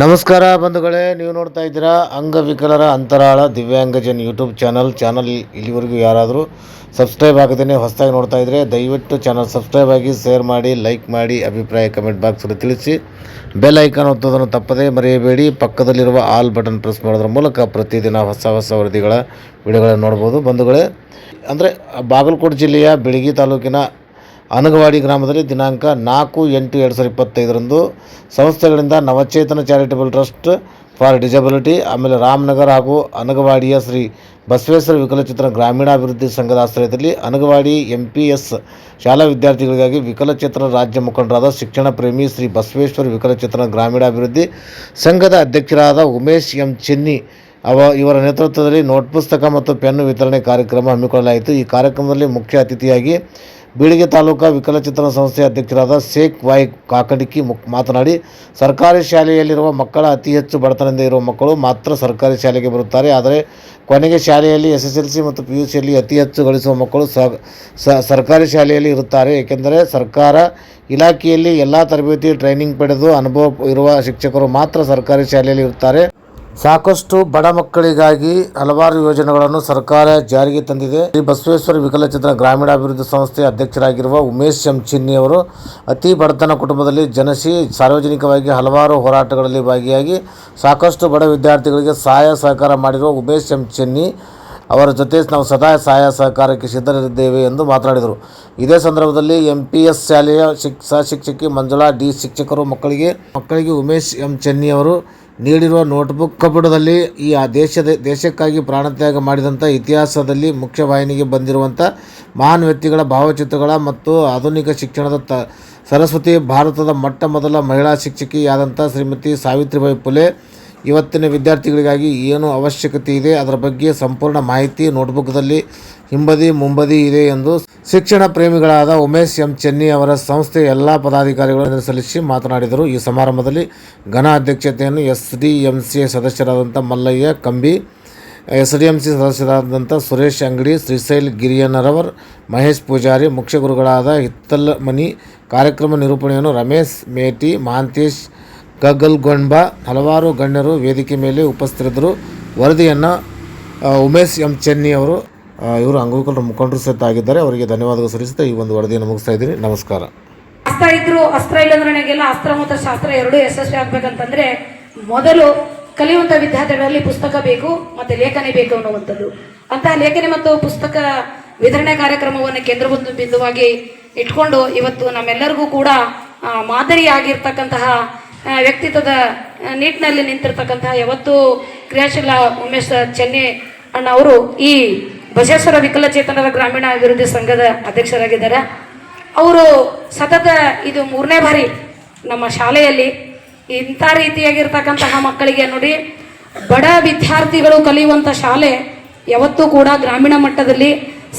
ನಮಸ್ಕಾರ ಬಂಧುಗಳೇ, ನೀವು ನೋಡ್ತಾ ಇದ್ದೀರಾ ಅಂಗವಿಕಲರ ಅಂತರಾಳ ದಿವ್ಯಾಂಗಜನ್ ಯೂಟ್ಯೂಬ್ ಚಾನಲ್. ಚಾನಲ್ ಇಲ್ಲಿವರೆಗೂ ಯಾರಾದರೂ ಸಬ್ಸ್ಕ್ರೈಬ್ ಆಗದೇ ಹೊಸದಾಗಿ ನೋಡ್ತಾ ಇದ್ದರೆ ದಯವಿಟ್ಟು ಚಾನಲ್ ಸಬ್ಸ್ಕ್ರೈಬ್ ಆಗಿ, ಶೇರ್ ಮಾಡಿ, ಲೈಕ್ ಮಾಡಿ, ಅಭಿಪ್ರಾಯ ಕಮೆಂಟ್ ಬಾಕ್ಸಲ್ಲಿ ತಿಳಿಸಿ. ಬೆಲ್ ಐಕಾನ್ ಒತ್ತೋದನ್ನು ತಪ್ಪದೇ ಮರೆಯಬೇಡಿ. ಪಕ್ಕದಲ್ಲಿರುವ ಆಲ್ ಬಟನ್ ಪ್ರೆಸ್ ಮಾಡೋದ್ರ ಮೂಲಕ ಪ್ರತಿದಿನ ಹೊಸ ಹೊಸ ವರದಿಗಳ, ವಿಡಿಯೋಗಳನ್ನು ನೋಡ್ಬೋದು ಬಂಧುಗಳೇ. ಅಂದರೆ ಬಾಗಲಕೋಟೆ ಜಿಲ್ಲೆಯ ಬೆಳಗಿ ತಾಲೂಕಿನ ಅನಗವಾಡಿ ಗ್ರಾಮದಲ್ಲಿ ದಿನಾಂಕ ನಾಲ್ಕು ಎಂಟು ಎರಡು ಸಾವಿರದ ಇಪ್ಪತ್ತೈದರಂದು ಸಂಸ್ಥೆಗಳಿಂದ Navachetana charitable trust for disability, ಆಮೇಲೆ ರಾಮನಗರ ಹಾಗೂ ಅನಗವಾಡಿಯ ಶ್ರೀ ಬಸವೇಶ್ವರ ವಿಕಲಚೇತನ ಗ್ರಾಮೀಣಾಭಿವೃದ್ಧಿ ಸಂಘದ ಆಶ್ರಯದಲ್ಲಿ ಅನಗವಾಡಿ ಎಂ ಪಿ ಎಸ್ ಶಾಲಾ ವಿದ್ಯಾರ್ಥಿಗಳಿಗಾಗಿ ವಿಕಲಚೇತನ ರಾಜ್ಯ ಮುಖಂಡರಾದ ಶಿಕ್ಷಣ ಪ್ರೇಮಿ ಶ್ರೀ ಬಸವೇಶ್ವರ ವಿಕಲಚೇತನ ಗ್ರಾಮೀಣಾಭಿವೃದ್ಧಿ ಸಂಘದ ಅಧ್ಯಕ್ಷರಾದ ಉಮೇಶ್ ಎಂ ಚೆನ್ನಿ ಅವ ಇವರ ನೇತೃತ್ವದಲ್ಲಿ ನೋಟ್ ಪುಸ್ತಕ ಮತ್ತು ಪೆನ್ನು ವಿತರಣೆ ಕಾರ್ಯಕ್ರಮ ಹಮ್ಮಿಕೊಳ್ಳಲಾಯಿತು. ಈ ಕಾರ್ಯಕ್ರಮದಲ್ಲಿ ಮುಖ್ಯ ಅತಿಥಿಯಾಗಿ ಬೀಳಿಗೆ ತಾಲೂಕಾ ವಿಕಲಚಿತ್ರ ಸಂಸ್ಥೆಯ ಅಧ್ಯಕ್ಷರಾದ ಶೇಖ್ ವಾಯ್ ಕಾಕಡಿಕಿ ಮಾತನಾಡಿ, ಸರ್ಕಾರಿ ಶಾಲೆಯಲ್ಲಿರುವ ಮಕ್ಕಳ ಅತಿ ಹೆಚ್ಚು ಬಡತನದಿಂದ ಇರುವ ಮಕ್ಕಳು ಮಾತ್ರ ಸರ್ಕಾರಿ ಶಾಲೆಗೆ ಬರುತ್ತಾರೆ. ಆದರೆ ಕೊನೆಗೆ ಶಾಲೆಯಲ್ಲಿ ಎಸ್ ಎಸ್ ಎಲ್ ಸಿ ಮತ್ತು ಪಿ ಯು ಸಿಯಲ್ಲಿ ಅತಿ ಹೆಚ್ಚು ಗಳಿಸುವ ಮಕ್ಕಳು ಸರ್ಕಾರಿ ಶಾಲೆಯಲ್ಲಿ ಇರುತ್ತಾರೆ. ಏಕೆಂದರೆ ಸರ್ಕಾರ ಇಲಾಖೆಯಲ್ಲಿ ಎಲ್ಲ ತರಬೇತಿ, ಟ್ರೈನಿಂಗ್ ಪಡೆದು ಅನುಭವ ಇರುವ ಶಿಕ್ಷಕರು ಮಾತ್ರ ಸರ್ಕಾರಿ ಶಾಲೆಯಲ್ಲಿ ಇರುತ್ತಾರೆ. ಸಾಕಷ್ಟು ಬಡ ಮಕ್ಕಳಿಗಾಗಿ ಹಲವಾರು ಯೋಜನೆಗಳನ್ನು ಸರ್ಕಾರ ಜಾರಿಗೆ ತಂದಿದೆ. ಶ್ರೀ ಬಸವೇಶ್ವರ ವಿಕಲಚಿತ್ರ ಗ್ರಾಮೀಣಾಭಿವೃದ್ಧಿ ಸಂಸ್ಥೆಯ ಅಧ್ಯಕ್ಷರಾಗಿರುವ ಉಮೇಶ್ ಎಂ ಚಿನ್ನಿ ಅವರು ಅತಿ ಬಡತನ ಕುಟುಂಬದಲ್ಲಿ ಜನಿಸಿ ಸಾರ್ವಜನಿಕವಾಗಿ ಹಲವಾರು ಹೋರಾಟಗಳಲ್ಲಿ ಭಾಗಿಯಾಗಿ ಸಾಕಷ್ಟು ಬಡ ವಿದ್ಯಾರ್ಥಿಗಳಿಗೆ ಸಹಾಯ ಸಹಕಾರ ಮಾಡಿರುವ ಉಮೇಶ್ ಎಂ ಚೆನ್ನಿ ಅವರ ಜೊತೆ ನಾವು ಸದಾ ಸಹಾಯ ಸಹಕಾರಕ್ಕೆ ಸಿದ್ಧರಿದ್ದೇವೆ ಎಂದು ಮಾತನಾಡಿದರು. ಇದೇ ಸಂದರ್ಭದಲ್ಲಿ ಎಂ ಪಿ ಎಸ್ ಶಾಲೆಯ ಶಿಕ್ಷ, ಶಿಕ್ಷಕಿ ಮಂಜುಳಾ ಡಿ ಶಿಕ್ಷಕರು ಮಕ್ಕಳಿಗೆ ಮಕ್ಕಳಿಗೆ ಉಮೇಶ್ ಎಂ ಚೆನ್ನಿ ಅವರು ನೀಡಿರುವ ನೋಟ್ಬುಕ್ ಕಬ್ಬಡದಲ್ಲಿ ಈ ಆ ದೇಶದ ದೇಶಕ್ಕಾಗಿ ಪ್ರಾಣತ್ಯಾಗ ಮಾಡಿದಂಥ ಇತಿಹಾಸದಲ್ಲಿ ಮುಖ್ಯವಾಹಿನಿಗೆ ಬಂದಿರುವಂಥ ಮಹಾನ್ ವ್ಯಕ್ತಿಗಳ ಭಾವಚಿತ್ರಗಳ ಮತ್ತು ಆಧುನಿಕ ಶಿಕ್ಷಣದ ತ ಸರಸ್ವತಿ ಭಾರತದ ಮೊಟ್ಟ ಮೊದಲ ಮಹಿಳಾ ಶಿಕ್ಷಕಿಯಾದಂಥ ಶ್ರೀಮತಿ ಸಾವಿತ್ರಿಬಾಯಿ ಫುಲೆ ಇವತ್ತಿನ ವಿದ್ಯಾರ್ಥಿಗಳಿಗಾಗಿ ಏನು ಅವಶ್ಯಕತೆ ಇದೆ ಅದರ ಬಗ್ಗೆ ಸಂಪೂರ್ಣ ಮಾಹಿತಿ ನೋಟ್ಬುಕ್ದಲ್ಲಿ ಹಿಂಬದಿ ಮುಂಬದಿ ಇದೆ ಎಂದು ಶಿಕ್ಷಣ ಪ್ರೇಮಿಗಳಾದ ಉಮೇಶ್ ಎಂ ಚೆನ್ನಿ ಅವರ ಸಂಸ್ಥೆಯ ಎಲ್ಲ ಪದಾಧಿಕಾರಿಗಳನ್ನು ಸಲ್ಲಿಸಿ ಮಾತನಾಡಿದರು. ಈ ಸಮಾರಂಭದಲ್ಲಿ ಘನ ಅಧ್ಯಕ್ಷತೆಯನ್ನು S D M C ಸದಸ್ಯರಾದಂಥ Mallayya, Kambi S D M C ಸದಸ್ಯರಾದಂಥ Suresh Angadi, Shrishail ಗಿರಿಯನರವರ್ Mahesh Poojary, ಮುಖ್ಯ ಗುರುಗಳಾದ ಹಿತ್ತಲ್ ಮನಿ ಕಾರ್ಯಕ್ರಮ ನಿರೂಪಣೆಯನ್ನು ರಮೇಶ್ ಮೇಟಿ ಮಹಾಂತೇಶ್ ಗಗ್ಗಲ್ಗೊಂಬ ಹಲವಾರು ಗಣ್ಯರು ವೇದಿಕೆ ಮೇಲೆ ಉಪಸ್ಥಿತರಿದ್ದರು. ವರದಿಯನ್ನು ಉಮೇಶ್ ಎಂ ಚೆನ್ನಿ ಅವರು ಇವರು ಅಂಗವಿಕಲರ ಮುಖಂಡರು ಸಹಿತ ಆಗಿದ್ದಾರೆ. ಅವರಿಗೆ ಧನ್ಯವಾದಗಳು ಸಲ್ಲಿಸುತ್ತಾ ಈ ಒಂದು ವರದಿಯನ್ನು ಮುಗಿಸ್ತಾ ಇದ್ದೀನಿ. ನಮಸ್ಕಾರ. ಅಸ್ತ್ರ ಇದ್ರು ಅಸ್ತ್ರ ಇಲ್ಲಂದ್ರೆಗೆಲ್ಲ ಅಸ್ತ್ರ ಮತ್ತು ಶಾಸ್ತ್ರ ಎರಡೂ ಯಶಸ್ವಿ ಆಗ್ಬೇಕಂತಂದ್ರೆ ಮೊದಲು ಕಲಿಯುವಂತ ವಿದ್ಯಾರ್ಥಿಗಳಲ್ಲಿ ಪುಸ್ತಕ ಬೇಕು ಮತ್ತೆ ಲೇಖನೆ ಬೇಕು ಅನ್ನುವಂಥದ್ದು. ಅಂತಹ ಲೇಖನೆ ಮತ್ತು ಪುಸ್ತಕ ವಿತರಣೆ ಕಾರ್ಯಕ್ರಮವನ್ನು ಕೇಂದ್ರ ಬಿಂದು- ಬಿಂದುವಾಗಿ ಇಟ್ಕೊಂಡು ಇವತ್ತು ನಮ್ಮೆಲ್ಲರಿಗೂ ಕೂಡ ಮಾದರಿಯಾಗಿರ್ತಕ್ಕಂತಹ ವ್ಯಕ್ತಿತ್ವದ ನೀಟ್ನಲ್ಲಿ ನಿಂತಿರ್ತಕ್ಕಂತಹ ಯಾವತ್ತು ಕ್ರಿಯಾಶೀಲ ಉಮೇಶ್ ಚೆನ್ನೈ ಅಣ್ಣ ಅವರು ಈ ಬಸವೇಶ್ವರ ವಿಕಲಚೇತನರ ಗ್ರಾಮೀಣ ಅಭಿವೃದ್ಧಿ ಸಂಘದ ಅಧ್ಯಕ್ಷರಾಗಿದ್ದಾರೆ. ಅವರು ಸತತ ಇದು ಮೂರನೇ ಬಾರಿ ನಮ್ಮ ಶಾಲೆಯಲ್ಲಿ ಇಂಥ ರೀತಿಯಾಗಿರ್ತಕ್ಕಂತಹ ಮಕ್ಕಳಿಗೆ ನೋಡಿ ಬಡ ವಿದ್ಯಾರ್ಥಿಗಳು ಕಲಿಯುವಂಥ ಶಾಲೆ ಯಾವತ್ತೂ ಕೂಡ ಗ್ರಾಮೀಣ ಮಟ್ಟದಲ್ಲಿ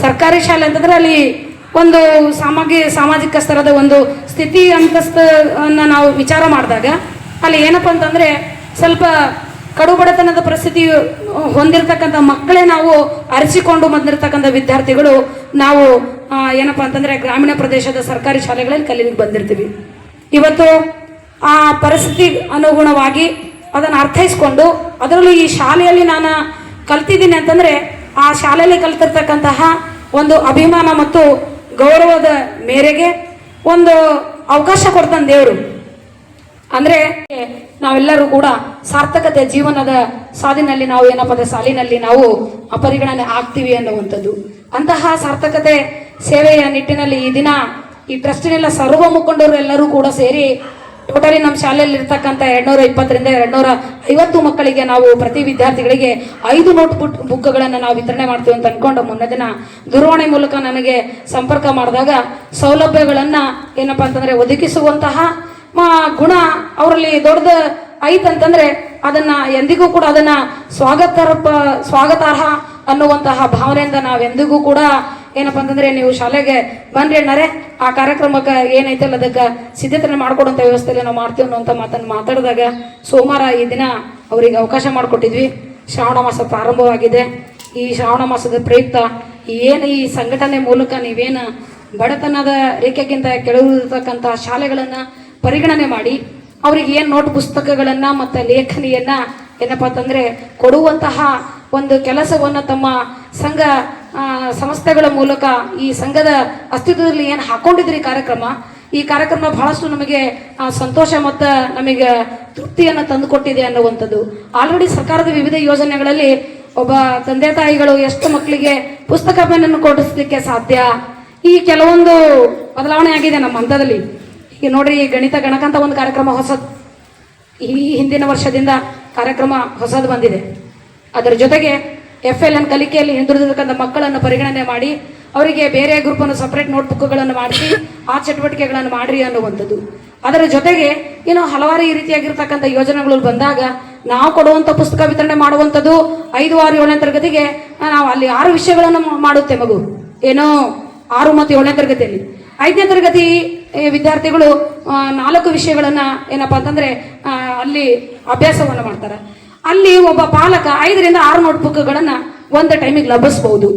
ಸರ್ಕಾರಿ ಶಾಲೆ ಅಂತಂದ್ರೆ ಅಲ್ಲಿ ಒಂದು ಸಾಮಾಗಿ ಸಾಮಾಜಿಕ ಸ್ತರದ ಒಂದು ಸ್ಥಿತಿ ಅಂತಸ್ತನ್ನು ನಾವು ವಿಚಾರ ಮಾಡಿದಾಗ, ಅಲ್ಲಿ ಏನಪ್ಪ ಅಂತಂದರೆ ಸ್ವಲ್ಪ ಕಡು ಬಡತನದ ಪರಿಸ್ಥಿತಿ ಹೊಂದಿರತಕ್ಕಂಥ ಮಕ್ಕಳೇ ನಾವು ಅರಸಿಕೊಂಡು ಬಂದಿರತಕ್ಕಂಥ ವಿದ್ಯಾರ್ಥಿಗಳು ನಾವು ಏನಪ್ಪ ಅಂತಂದ್ರೆ ಗ್ರಾಮೀಣ ಪ್ರದೇಶದ ಸರ್ಕಾರಿ ಶಾಲೆಗಳಲ್ಲಿ ಕಲೀಲಿಕ್ಕೆ ಬಂದಿರ್ತೀವಿ. ಇವತ್ತು ಆ ಪರಿಸ್ಥಿತಿ ಅನುಗುಣವಾಗಿ ಅದನ್ನು ಅರ್ಥೈಸ್ಕೊಂಡು ಅದರಲ್ಲೂ ಈ ಶಾಲೆಯಲ್ಲಿ ನಾನು ಕಲ್ತಿದ್ದೀನಿ ಅಂತಂದ್ರೆ ಆ ಶಾಲೆಯಲ್ಲಿ ಕಲ್ತಿರ್ತಕ್ಕಂತಹ ಒಂದು ಅಭಿಮಾನ ಮತ್ತು ಗೌರವದ ಮೇರೆಗೆ ಒಂದು ಅವಕಾಶ ಕೊಡ್ತಾನೆ ದೇವರು. ಅಂದ್ರೆ ನಾವೆಲ್ಲರೂ ಕೂಡ ಸಾರ್ಥಕತೆ ಜೀವನದ ಸಾಲಿನಲ್ಲಿ ನಾವು ಏನಪ್ಪ ಅಂದ್ರೆ ಸಾಲಿನಲ್ಲಿ ನಾವು ಅಪರಿಗಣನೆ ಆಗ್ತೀವಿ ಅನ್ನುವಂಥದ್ದು. ಅಂತಹ ಸಾರ್ಥಕತೆ ಸೇವೆಯ ನಿಟ್ಟಿನಲ್ಲಿ ಈ ದಿನ ಈ ಟ್ರಸ್ಟಿನೆಲ್ಲ ಸರ್ವ ಮುಖಂಡರು ಎಲ್ಲರೂ ಕೂಡ ಸೇರಿ ಟೋಟಲಿ ನಮ್ಮ ಶಾಲೆಯಲ್ಲಿ ಇರ್ತಕ್ಕಂಥ ಎರಡ್ನೂರ ಇಪ್ಪತ್ತರಿಂದ ಎರಡ್ನೂರ ಐವತ್ತು ಮಕ್ಕಳಿಗೆ ನಾವು ಪ್ರತಿ ವಿದ್ಯಾರ್ಥಿಗಳಿಗೆ ಐದು ನೋಟ್ ಬುಕ್ ಬುಕ್ಗಳನ್ನು ನಾವು ವಿತರಣೆ ಮಾಡ್ತೀವಿ ಅಂತ ಅಂದ್ಕೊಂಡು ಮೊನ್ನೆ ದಿನ ದೂರವಾಣಿ ಮೂಲಕ ನನಗೆ ಸಂಪರ್ಕ ಮಾಡಿದಾಗ ಸೌಲಭ್ಯಗಳನ್ನು ಏನಪ್ಪ ಅಂತಂದರೆ ಒದಗಿಸುವಂತಹ ಮಾ ಗುಣ ಅವರಲ್ಲಿ ದೊಡ್ಡದು ಐತಂತಂದರೆ ಅದನ್ನು ಎಂದಿಗೂ ಕೂಡ ಅದನ್ನು ಸ್ವಾಗತಾರ್ಪ ಸ್ವಾಗತಾರ್ಹ ಅನ್ನುವಂತಹ ಭಾವನೆಯಿಂದ ನಾವೆಂದಿಗೂ ಕೂಡ ಏನಪ್ಪಾ ಅಂತಂದ್ರೆ ನೀವು ಶಾಲೆಗೆ ಬನ್ರಿ ಅಣ್ಣಾರೆ, ಆ ಕಾರ್ಯಕ್ರಮಕ್ಕೆ ಏನೈತಲ್ಲ ಅದಕ್ಕೆ ಸಿದ್ಧತೆ ಮಾಡ್ಕೊಡುವಂಥ ವ್ಯವಸ್ಥೆಯಲ್ಲಿ ನಾವು ಮಾಡ್ತೀವಿ ಅನ್ನುವಂಥ ಮಾತನ್ನು ಮಾತಾಡಿದಾಗ ಸೋಮವಾರ ಈ ದಿನ ಅವರಿಗೆ ಅವಕಾಶ ಮಾಡಿಕೊಟ್ಟಿದ್ವಿ. ಶ್ರಾವಣ ಮಾಸ ಪ್ರಾರಂಭವಾಗಿದೆ. ಈ ಶ್ರಾವಣ ಮಾಸದ ಪ್ರಯುಕ್ತ ಏನು ಈ ಸಂಘಟನೆ ಮೂಲಕ ನೀವೇನು ಬಡತನದ ರೇಖೆಗಿಂತ ಕೆಳಗಿರ್ತಕ್ಕಂಥ ಶಾಲೆಗಳನ್ನು ಪರಿಗಣನೆ ಮಾಡಿ, ಅವ್ರಿಗೆ ಏನು ನೋಟ್ ಪುಸ್ತಕಗಳನ್ನು ಮತ್ತು ಲೇಖನಿಯನ್ನು ಏನಪ್ಪ ಅಂತಂದರೆ ಕೊಡುವಂತಹ ಒಂದು ಕೆಲಸವನ್ನು ತಮ್ಮ ಸಂಘ ಸಂಸ್ಥೆಗಳ ಮೂಲಕ ಈ ಸಂಘದ ಅಸ್ತಿತ್ವದಲ್ಲಿ ಏನು ಹಾಕೊಂಡಿದ್ರಿ ಕಾರ್ಯಕ್ರಮ? ಈ ಕಾರ್ಯಕ್ರಮ ಬಹಳಷ್ಟು ನಮಗೆ ಸಂತೋಷ ಮತ್ತು ನಮಗೆ ತೃಪ್ತಿಯನ್ನು ತಂದುಕೊಟ್ಟಿದೆ ಅನ್ನುವಂಥದ್ದು. ಆಲ್ರೆಡಿ ಸರ್ಕಾರದ ವಿವಿಧ ಯೋಜನೆಗಳಲ್ಲಿ ಒಬ್ಬ ತಂದೆ ತಾಯಿಗಳು ಎಷ್ಟು ಮಕ್ಕಳಿಗೆ ಪುಸ್ತಕ ಪೆನ್ನನ್ನು ಕೊಡಿಸ್ಲಿಕ್ಕೆ ಸಾಧ್ಯ? ಈ ಕೆಲವೊಂದು ಬದಲಾವಣೆ ಆಗಿದೆ ನಮ್ಮ ಹಂತದಲ್ಲಿ. ಈಗ ನೋಡ್ರಿ ಗಣಿತ ಗಣಕಂತ ಒಂದು ಕಾರ್ಯಕ್ರಮ ಹೊಸದು. ಈ ಹಿಂದಿನ ವರ್ಷದಿಂದ ಕಾರ್ಯಕ್ರಮ ಹೊಸದು ಬಂದಿದೆ. ಅದರ ಜೊತೆಗೆ ಎಫ್ ಎಲ್ ಎನ್ ಕಲಿಕೆಯಲ್ಲಿ ಹಿಂದುಳಿದಿರ್ತಕ್ಕಂಥ ಮಕ್ಕಳನ್ನು ಪರಿಗಣನೆ ಮಾಡಿ ಅವರಿಗೆ ಬೇರೆ ಗ್ರೂಪನ್ನು ಸಪರೇಟ್ ನೋಟ್ಬುಕ್ಗಳನ್ನು ಮಾಡಿಸಿ ಆ ಚಟುವಟಿಕೆಗಳನ್ನು ಮಾಡ್ರಿ ಅನ್ನುವಂಥದ್ದು. ಅದರ ಜೊತೆಗೆ ಇನ್ನು ಹಲವಾರು ಈ ರೀತಿಯಾಗಿರ್ತಕ್ಕಂಥ ಯೋಜನೆಗಳು ಬಂದಾಗ ನಾವು ಕೊಡುವಂಥ ಪುಸ್ತಕ ವಿತರಣೆ ಮಾಡುವಂಥದ್ದು ಐದು ಆರು ಏಳನೇ ತರಗತಿಗೆ ನಾವು ಅಲ್ಲಿ ಆರು ವಿಷಯಗಳನ್ನು ಮಾಡುತ್ತೆ ಮಗು. ಏನೋ? ಆರು ಮತ್ತು ಏಳನೇ ತರಗತಿಯಲ್ಲಿ. ಐದನೇ ತರಗತಿ ವಿದ್ಯಾರ್ಥಿಗಳು ನಾಲ್ಕು ವಿಷಯಗಳನ್ನು ಏನಪ್ಪ ಅಂತಂದರೆ ಅಲ್ಲಿ ಅಭ್ಯಾಸವನ್ನು ಮಾಡ್ತಾರೆ. ಅಲ್ಲಿ ಒಬ್ಬ ಪಾಲಕ ಐದರಿಂದ ಆರು ನೋಟ್ ಬುಕ್ಗಳನ್ನ ಒಂದು ಟೈಮಿಗೆ ಲಭಿಸಬಹುದು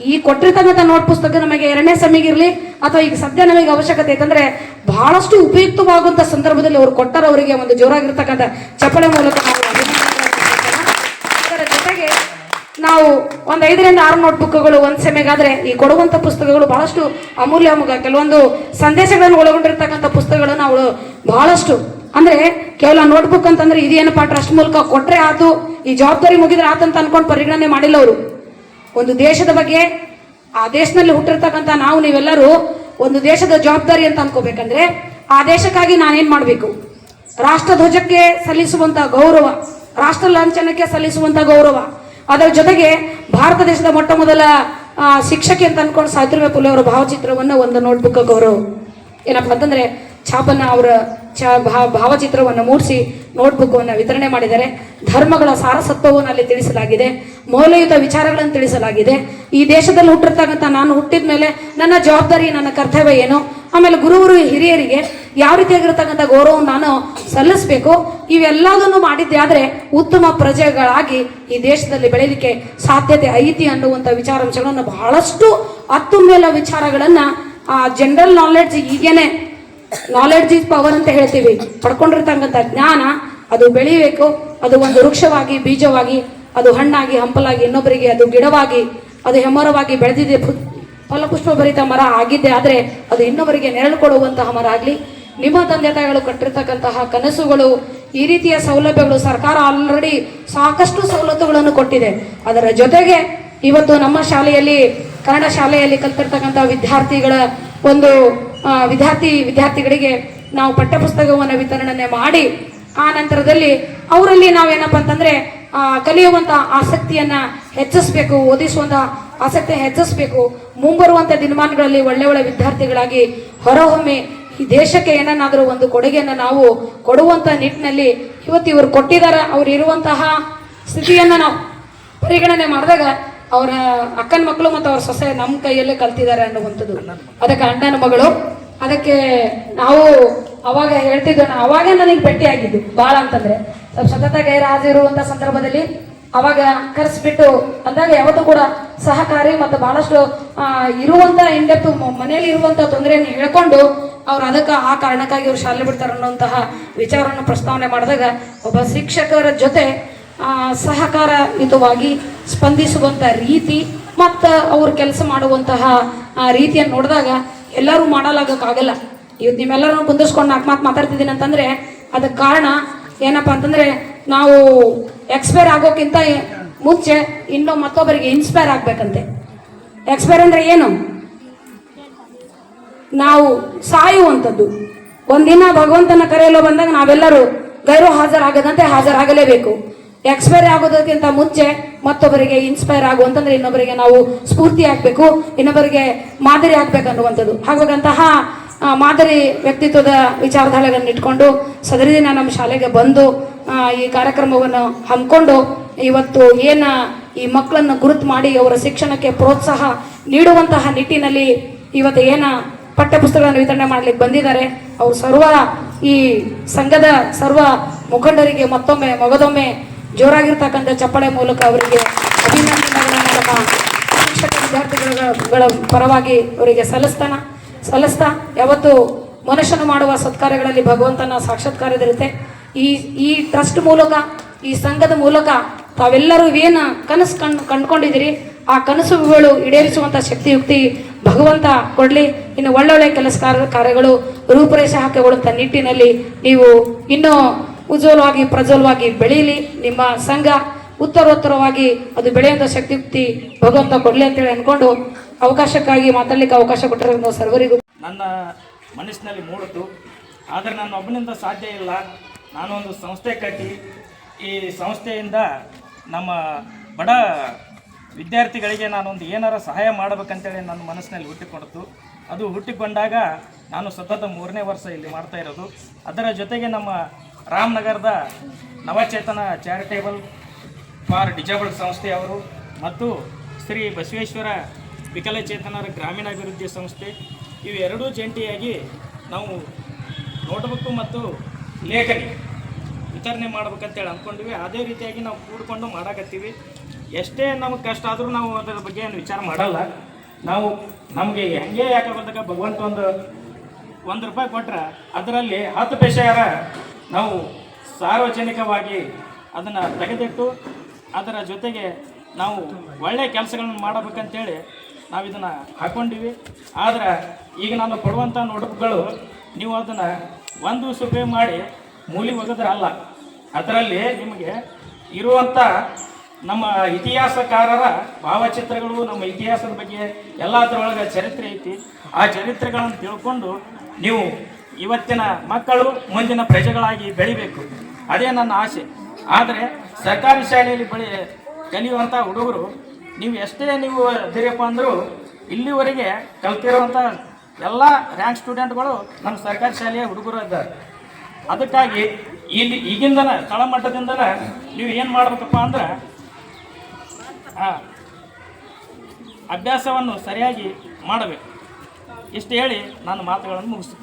ಈ ಕೊಟ್ಟಿರ್ತಕ್ಕಂಥ ನೋಟ್ ಪುಸ್ತಕ ನಮಗೆ ಎರಡನೇ ಸಮಿಗಿರ್ಲಿ ಅಥವಾ ಈಗ ಸದ್ಯ ನಮಗೆ ಅವಶ್ಯಕತೆ ಐತಂದ್ರೆ ಬಹಳಷ್ಟು ಉಪಯುಕ್ತವಾಗುವಂತ ಸಂದರ್ಭದಲ್ಲಿ ಅವರು ಕೊಟ್ಟರ ಅವರಿಗೆ ಒಂದು ಜೋರಾಗಿರ್ತಕ್ಕಂಥ ಚಪ್ಪಳೆ ಮೂಲಕ ನಾವು ಅದರ ಜೊತೆಗೆ ನಾವು ಒಂದು ಐದರಿಂದ ಆರು ನೋಟ್ ಬುಕ್ಗಳು ಒಂದು ಸೆಮೆಗಾದ್ರೆ ಈ ಕೊಡುವಂಥ ಪುಸ್ತಕಗಳು ಬಹಳಷ್ಟು ಅಮೂಲ್ಯ. ಕೆಲವೊಂದು ಸಂದೇಶಗಳನ್ನು ಒಳಗೊಂಡಿರ್ತಕ್ಕಂಥ ಪುಸ್ತಕಗಳನ್ನು ಅವಳು ಬಹಳಷ್ಟು ಅಂದ್ರೆ ಕೇವಲ ನೋಟ್ಬುಕ್ ಅಂತಂದ್ರೆ ಇದೇನಪ್ಪ ಟ್ರಸ್ಟ್ ಮೂಲಕ ಕೊಟ್ರೆ ಆತು. ಈ ಜವಾಬ್ದಾರಿ ಮುಗಿದ್ರೆ ಆತಂತ ಅನ್ಕೊಂಡು ಪರಿಗಣನೆ ಮಾಡಿಲ್ಲ ಅವರು. ಒಂದು ದೇಶದ ಬಗ್ಗೆ ಆ ದೇಶದಲ್ಲಿ ಹುಟ್ಟಿರ್ತಕ್ಕಂಥ ನಾವು ನೀವೆಲ್ಲರೂ ಒಂದು ದೇಶದ ಜವಾಬ್ದಾರಿ ಅಂತ ಅನ್ಕೋಬೇಕಂದ್ರೆ ಆ ದೇಶಕ್ಕಾಗಿ ನಾನೇನ್ ಮಾಡಬೇಕು? ರಾಷ್ಟ್ರ ಧ್ವಜಕ್ಕೆ ಸಲ್ಲಿಸುವಂತ ಗೌರವ, ರಾಷ್ಟ್ರ ಲಾಂಛನಕ್ಕೆ ಸಲ್ಲಿಸುವಂತ ಗೌರವ, ಅದರ ಜೊತೆಗೆ ಭಾರತ ದೇಶದ ಮೊಟ್ಟ ಮೊದಲ ಶಿಕ್ಷಕಿ ಅಂತ ಅನ್ಕೊಂಡು ಸಾವಿತ್ರಿಬಾಯಿ ಪುಲೆ ಅವರ ಭಾವಚಿತ್ರವನ್ನು ಒಂದು ನೋಟ್ಬುಕ್ ಗೌರವ. ಏನಪ್ಪ ಅಂತಂದ್ರೆ ಛಾಪನ್ನ ಅವರ ಚ ಭಾವ ಭಾವಚಿತ್ರವನ್ನು ಮೂಡಿಸಿ ನೋಟ್ಬುಕ್ಕನ್ನು ವಿತರಣೆ ಮಾಡಿದ್ದಾರೆ ಧರ್ಮಗಳ ಸಾರಸತ್ವವನ್ನು ಅಲ್ಲಿ ತಿಳಿಸಲಾಗಿದೆ, ಮೌಲ್ಯಯುತ ವಿಚಾರಗಳನ್ನು ತಿಳಿಸಲಾಗಿದೆ. ಈ ದೇಶದಲ್ಲಿ ಹುಟ್ಟಿರ್ತಕ್ಕಂಥ ನಾನು ಹುಟ್ಟಿದ ಮೇಲೆ ನನ್ನ ಜವಾಬ್ದಾರಿ, ನನ್ನ ಕರ್ತವ್ಯ ಏನು? ಆಮೇಲೆ ಗುರುವರು, ಹಿರಿಯರಿಗೆ ಯಾವ ರೀತಿಯಾಗಿರ್ತಕ್ಕಂಥ ಗೌರವವನ್ನು ನಾನು ಸಲ್ಲಿಸಬೇಕು? ಇವೆಲ್ಲದನ್ನು ಮಾಡಿದ್ದೆ ಆದರೆ ಉತ್ತಮ ಪ್ರಜೆಗಳಾಗಿ ಈ ದೇಶದಲ್ಲಿ ಬೆಳೀಲಿಕ್ಕೆ ಸಾಧ್ಯತೆ ಐತಿ ಅನ್ನುವಂಥ ವಿಚಾರಾಂಶಗಳನ್ನು ಬಹಳಷ್ಟು ಅತ್ತುಮೇಲ ವಿಚಾರಗಳನ್ನು ಆ ಜನರಲ್ ನಾಲೆಡ್ಜ್ ಈಗೇನೆ ನಾಲೆಡ್ಜ್ ಈಸ್ ಪವರ್ ಅಂತ ಹೇಳ್ತೀವಿ. ಪಡ್ಕೊಂಡಿರ್ತಕ್ಕಂಥ ಜ್ಞಾನ ಅದು ಬೆಳಿಬೇಕು ಅದು ಒಂದು ವೃಕ್ಷವಾಗಿ, ಬೀಜವಾಗಿ, ಅದು ಹಣ್ಣಾಗಿ, ಹಂಪಲಾಗಿ, ಇನ್ನೊಬ್ಬರಿಗೆ ಅದು ಗಿಡವಾಗಿ, ಅದು ಹೆಮ್ಮರವಾಗಿ ಬೆಳೆದಿದೆ. ಫಲಪುಷ್ಪ ಫಲಪುಷ್ಪಭರಿತ ಮರ ಆಗಿದ್ದೆ ಆದರೆ ಅದು ಇನ್ನೊಬ್ಬರಿಗೆ ನೆರಳು ಕೊಡುವಂತಹ ಮರ ಆಗಲಿ, ನಿಮ್ಮ ತಂದೆ ತಾಯಿಗಳು ಕಟ್ಟಿರ್ತಕ್ಕಂತಹ ಕನಸುಗಳು, ಈ ರೀತಿಯ ಸೌಲಭ್ಯಗಳು ಸರ್ಕಾರ ಆಲ್ರೆಡಿ ಸಾಕಷ್ಟು ಸವಲತ್ತುಗಳನ್ನು ಕೊಟ್ಟಿದೆ. ಅದರ ಜೊತೆಗೆ ಇವತ್ತು ನಮ್ಮ ಶಾಲೆಯಲ್ಲಿ, ಕನ್ನಡ ಶಾಲೆಯಲ್ಲಿ ಕಲ್ತಿರ್ತಕ್ಕಂಥ ವಿದ್ಯಾರ್ಥಿಗಳ ಒಂದು ವಿದ್ಯಾರ್ಥಿ ವಿದ್ಯಾರ್ಥಿಗಳಿಗೆ ನಾವು ಪಠ್ಯಪುಸ್ತಕವನ್ನು ವಿತರಣೆ ಮಾಡಿ ಆ ನಂತರದಲ್ಲಿ ಅವರಲ್ಲಿ ನಾವೇನಪ್ಪ ಅಂತಂದ್ರೆ ಆ, ಕಲಿಯುವಂತ ಆಸಕ್ತಿಯನ್ನ ಹೆಚ್ಚಿಸಬೇಕು ಓದಿಸುವಂತ ಆಸಕ್ತಿ ಹೆಚ್ಚಿಸಬೇಕು. ಮುಂಬರುವಂತ ದಿನಮಾನಗಳಲ್ಲಿ ಒಳ್ಳೆ ಒಳ್ಳೆ ವಿದ್ಯಾರ್ಥಿಗಳಾಗಿ ಹೊರಹೊಮ್ಮೆ ಈ ದೇಶಕ್ಕೆ ಏನನ್ನಾದರೂ ಒಂದು ಕೊಡುಗೆಯನ್ನು ನಾವು ಕೊಡುವಂತ ನಿಟ್ಟಿನಲ್ಲಿ ಇವತ್ತು ಇವರು ಕೊಟ್ಟಿದ್ದಾರೆ. ಅವರು ಇರುವಂತಹ ಸ್ಥಿತಿಯನ್ನ ನಾವು ಪರಿಗಣನೆ ಮಾಡಿದಾಗ ಅವರ ಅಕ್ಕನ ಮಕ್ಕಳು ಮತ್ತು ಅವ್ರ ಸೊಸೆ ನಮ್ಮ ಕೈಯಲ್ಲೇ ಕಲ್ತಿದ್ದಾರೆ ಅನ್ನುವಂಥದ್ದು. ಅದಕ್ಕೆ ಅಣ್ಣನ ಮಗಳು. ಅದಕ್ಕೆ ನಾವು ಅವಾಗ ಹೇಳ್ತಿದ್ವು ಅವಾಗ ನನಗೆ ಭೇಟಿ ಆಗಿದ್ದು ಭಾಳ ಅಂತಂದ್ರೆ. ಸ್ವಲ್ಪ ಸತತ ರಾಜ ಹಾಜರಿರುವಂತ ಸಂದರ್ಭದಲ್ಲಿ ಅವಾಗ ಕರೆಸ್ಬಿಟ್ಟು ಅಂದಾಗ ಯಾವತ್ತೂ ಕೂಡ ಸಹಕಾರಿ ಮತ್ತು ಬಹಳಷ್ಟು ಇರುವಂತ ಇಂಡೆಪ್ತು ಮನೆಯಲ್ಲಿ ಇರುವಂತ ತೊಂದರೆಯನ್ನು ಹೇಳ್ಕೊಂಡು ಅವ್ರು ಅದಕ್ಕೆ ಆ ಕಾರಣಕ್ಕಾಗಿ ಅವ್ರು ಶಾಲೆ ಬಿಡ್ತಾರೆ ಅನ್ನುವಂತಹ ವಿಚಾರವನ್ನು ಪ್ರಸ್ತಾವನೆ ಮಾಡಿದಾಗ ಒಬ್ಬ ಶಿಕ್ಷಕರ ಜೊತೆ ಸಹಕಾರಯುತವಾಗಿ ಸ್ಪಂದಿಸುವಂಥ ರೀತಿ ಮತ್ತು ಅವ್ರು ಕೆಲಸ ಮಾಡುವಂತಹ ರೀತಿಯನ್ನು ನೋಡಿದಾಗ ಎಲ್ಲರೂ ಮಾಡಲಾಗಕ್ಕಾಗಲ್ಲ. ಇವತ್ತು ನಿಮ್ಮೆಲ್ಲರೂ ಕುಂದಿಸ್ಕೊಂಡು ನಾಲ್ಕು ಮಾತು ಮಾತಾಡ್ತಿದ್ದೀನಿ ಅಂತಂದ್ರೆ ಅದಕ್ಕೆ ಕಾರಣ ಏನಪ್ಪ ಅಂತಂದ್ರೆ, ನಾವು ಎಕ್ಸ್ಪೈರ್ ಆಗೋಕ್ಕಿಂತ ಮುಂಚೆ ಇನ್ನೂ ಮತ್ತೊಬ್ಬರಿಗೆ ಇನ್ಸ್ಪೈರ್ ಆಗಬೇಕಂತೆ. ಎಕ್ಸ್ಪೈರ್ ಅಂದ್ರೆ ಏನು? ನಾವು ಸಾಯುವಂಥದ್ದು. ಒಂದಿನ ಭಗವಂತನ ಕರೆಯಲು ಬಂದಾಗ ನಾವೆಲ್ಲರೂ ಗೈರು ಹಾಜರಾಗದಂತೆ ಹಾಜರಾಗಲೇಬೇಕು. ಎಕ್ಸ್ಪೈರ್ ಆಗೋದಕ್ಕಿಂತ ಮುಂಚೆ ಮತ್ತೊಬ್ಬರಿಗೆ ಇನ್ಸ್ಪೈರ್ ಆಗುವಂತಂದ್ರೆ ಇನ್ನೊಬ್ಬರಿಗೆ ನಾವು ಸ್ಫೂರ್ತಿ ಆಗ್ಬೇಕು, ಇನ್ನೊಬ್ಬರಿಗೆ ಮಾದರಿ ಆಗ್ಬೇಕು ಅನ್ನುವಂಥದ್ದು. ಹಾಗಾಗಂತಹ ಮಾದರಿ ವ್ಯಕ್ತಿತ್ವದ ವಿಚಾರಧಾರೆಗಳನ್ನು ಇಟ್ಕೊಂಡು ಸದರಿ ದಿನ ನಮ್ಮ ಶಾಲೆಗೆ ಬಂದು ಈ ಕಾರ್ಯಕ್ರಮವನ್ನು ಹಮ್ಮಿಕೊಂಡು ಇವತ್ತು ಏನ ಈ ಮಕ್ಕಳನ್ನು ಗುರುತು ಮಾಡಿ ಅವರ ಶಿಕ್ಷಣಕ್ಕೆ ಪ್ರೋತ್ಸಾಹ ನೀಡುವಂತಹ ನಿಟ್ಟಿನಲ್ಲಿ ಇವತ್ತು ಏನ ಪಠ್ಯಪುಸ್ತಕಗಳನ್ನು ವಿತರಣೆ ಮಾಡಲಿಕ್ಕೆ ಬಂದಿದ್ದಾರೆ. ಅವರು ಸರ್ವ ಈ ಸಂಘದ ಸರ್ವ ಮುಖಂಡರಿಗೆ ಮತ್ತೊಮ್ಮೆ, ಮಗದೊಮ್ಮೆ ಜೋರಾಗಿರ್ತಕ್ಕಂಥ ಚಪ್ಪಳೆ ಮೂಲಕ ಅವರಿಗೆ ಅಭಿನಂದನೆಗಳನ್ನು ನಮ್ಮ ಶಿಕ್ಷಕ ವಿದ್ಯಾರ್ಥಿಗಳ ಗಳ ಪರವಾಗಿ ಅವರಿಗೆ ಸಲ್ಲಿಸ್ತಾನ, ಸಲ್ಲಿಸ್ತಾ ಯಾವತ್ತು ಮನುಷ್ಯನು ಮಾಡುವ ಸತ್ಕಾರ್ಯಗಳಲ್ಲಿ ಭಗವಂತನ ಸಾಕ್ಷಾತ್ಕಾರದಿರುತ್ತೆ ಈ ಈ ಟ್ರಸ್ಟ್ ಮೂಲಕ, ಈ ಸಂಘದ ಮೂಲಕ ತಾವೆಲ್ಲರೂ ಏನು ಕನಸು ಕಣ್ ಕಂಡ್ಕೊಂಡಿದ್ದೀರಿ, ಆ ಕನಸುಗಳು ಈಡೇರಿಸುವಂಥ ಶಕ್ತಿಯುಕ್ತಿ ಭಗವಂತ ಕೊಡಲಿ. ಇನ್ನು ಒಳ್ಳೊಳ್ಳೆ ಕೆಲಸ ಕಾರ್ಯಗಳು ರೂಪುರೇಷೆ ಹಾಕಿಕೊಳ್ಳುವಂಥ ನಿಟ್ಟಿನಲ್ಲಿ ನೀವು ಇನ್ನೂ ಉಜ್ವಲವಾಗಿ, ಪ್ರಜ್ವಲವಾಗಿ ಬೆಳೀಲಿ. ನಿಮ್ಮ ಸಂಘ ಉತ್ತರೋತ್ತರವಾಗಿ ಅದು ಬೆಳೆಯುವಂಥ ಶಕ್ತಿಯುಕ್ತಿ ಭಗವಂತ ಕೊಡಲಿ ಅಂತೇಳಿ ಅಂದ್ಕೊಂಡು ಅವಕಾಶಕ್ಕಾಗಿ ಮಾತಾಡ್ಲಿಕ್ಕೆ ಅವಕಾಶ ಕೊಟ್ಟಿರೋ ಸರ್ವರಿಗೂ ನನ್ನ ಮನಸ್ಸಿನಲ್ಲಿ ಮೂಡಿತು ಆದರೆ ನಾನು ಒಬ್ಬನಿಂದ ಸಾಧ್ಯ ಇಲ್ಲ. ನಾನೊಂದು ಸಂಸ್ಥೆ ಕಟ್ಟಿ. ಈ ಸಂಸ್ಥೆಯಿಂದ ನಮ್ಮ ಬಡ ವಿದ್ಯಾರ್ಥಿಗಳಿಗೆ ನಾನೊಂದು ಏನಾರ ಸಹಾಯ ಮಾಡಬೇಕಂತೇಳಿ ನನ್ನ ಮನಸ್ಸಿನಲ್ಲಿ ಹುಟ್ಟಿಕೊಡ್ತು. ಅದು ಹುಟ್ಟಿಕೊಂಡಾಗ ನಾನು ಸತತ ಮೂರನೇ ವರ್ಷ ಇಲ್ಲಿ ಮಾಡ್ತಾ ಇರೋದು. ಅದರ ಜೊತೆಗೆ ನಮ್ಮ ರಾಮನಗರದ ನವಚೇತನ ಚಾರಿಟೇಬಲ್ ಫಾರ್ ಡಿಜೇಬಲ್ ಸಂಸ್ಥೆಯವರು ಮತ್ತು ಶ್ರೀ ಬಸವೇಶ್ವರ ವಿಕಲಚೇತನರ ಗ್ರಾಮೀಣಾಭಿವೃದ್ಧಿ ಸಂಸ್ಥೆ, ಇವೆರಡೂ ಜಂಟಿಯಾಗಿ ನಾವು ನೋಟ್ಬುಕ್ಕು ಮತ್ತು ಲೇಖನಿ ವಿತರಣೆ ಮಾಡ್ಬೇಕಂತೇಳಿ ಅಂದ್ಕೊಂಡ್ವಿ. ಅದೇ ರೀತಿಯಾಗಿ ನಾವು ಕೂಡ್ಕೊಂಡು ಮಾಡಕತ್ತೀವಿ. ಎಷ್ಟೇ ನಮಗೆ ಕಷ್ಟ ಆದರೂ ನಾವು ಅದರ ಬಗ್ಗೆ ಏನು ವಿಚಾರ ಮಾಡಲ್ಲ. ನಾವು ನಮಗೆ ಹೆಂಗೆ ಯಾಕೆ ಬಂದಾಗ ಭಗವಂತ ಒಂದು ಒಂದು ರೂಪಾಯಿ ಕೊಟ್ಟರೆ ಅದರಲ್ಲಿ ಹತ್ತು ಪೈಸೆಯಾರ ನಾವು ಸಾರ್ವಜನಿಕವಾಗಿ ಅದನ್ನು ತೆಗೆದಿಟ್ಟು ಅದರ ಜೊತೆಗೆ ನಾವು ಒಳ್ಳೆಯ ಕೆಲಸಗಳನ್ನು ಮಾಡಬೇಕಂತೇಳಿ ನಾವು ಇದನ್ನು ಹಾಕ್ಕೊಂಡಿವಿ ಆದರೆ ಈಗ ನಾನು ಕೊಡುವಂಥ ನೋಟ್ಬುಕ್ಗಳು ನೀವು ಅದನ್ನು ಒಂದು ಉಪಯೋಗ ಮಾಡಿ ಮೂಲಿ ಒಗೆದ್ರೆ ಅಲ್ಲ. ಅದರಲ್ಲಿ ನಿಮಗೆ ಇರುವಂಥ ನಮ್ಮ ಇತಿಹಾಸಕಾರರ ಭಾವಚಿತ್ರಗಳು, ನಮ್ಮ ಇತಿಹಾಸದ ಬಗ್ಗೆ ಎಲ್ಲ ಅದರೊಳಗೆ ಚರಿತ್ರೆ ಐತಿ. ಆ ಚರಿತ್ರೆಗಳನ್ನು ತಿಳ್ಕೊಂಡು ನೀವು ಇವತ್ತಿನ ಮಕ್ಕಳು ಮುಂದಿನ ಪ್ರಜೆಗಳಾಗಿ ಬೆಳಿಬೇಕು. ಅದೇ ನನ್ನ ಆಸೆ. ಆದರೆ ಸರ್ಕಾರಿ ಶಾಲೆಯಲ್ಲಿ ಬೆಳಿ ಕಲಿಯುವಂಥ ಹುಡುಗರು, ನೀವು ಎಷ್ಟೇ ನೀವು ಅದಿರಪ್ಪ ಅಂದರೂ ಇಲ್ಲಿವರೆಗೆ ಕಲ್ತಿರುವಂಥ ಎಲ್ಲ ರ್ಯಾಂಕ್ ಸ್ಟೂಡೆಂಟ್ಗಳು ನಮ್ಮ ಸರ್ಕಾರಿ ಶಾಲೆಯ ಹುಡುಗರು ಇದ್ದಾರೆ. ಅದಕ್ಕಾಗಿ ಇಲ್ಲಿ ಈಗಿಂದನ ತಳಮಟ್ಟದಿಂದನ ನೀವು ಏನು ಮಾಡಬೇಕಪ್ಪ ಅಂದ್ರೆ ಅಭ್ಯಾಸವನ್ನು ಸರಿಯಾಗಿ ಮಾಡಬೇಕು. ಇಷ್ಟು ಹೇಳಿ ನಾನು ಮಾತುಗಳನ್ನು ಮುಗಿಸ್ತೀನಿ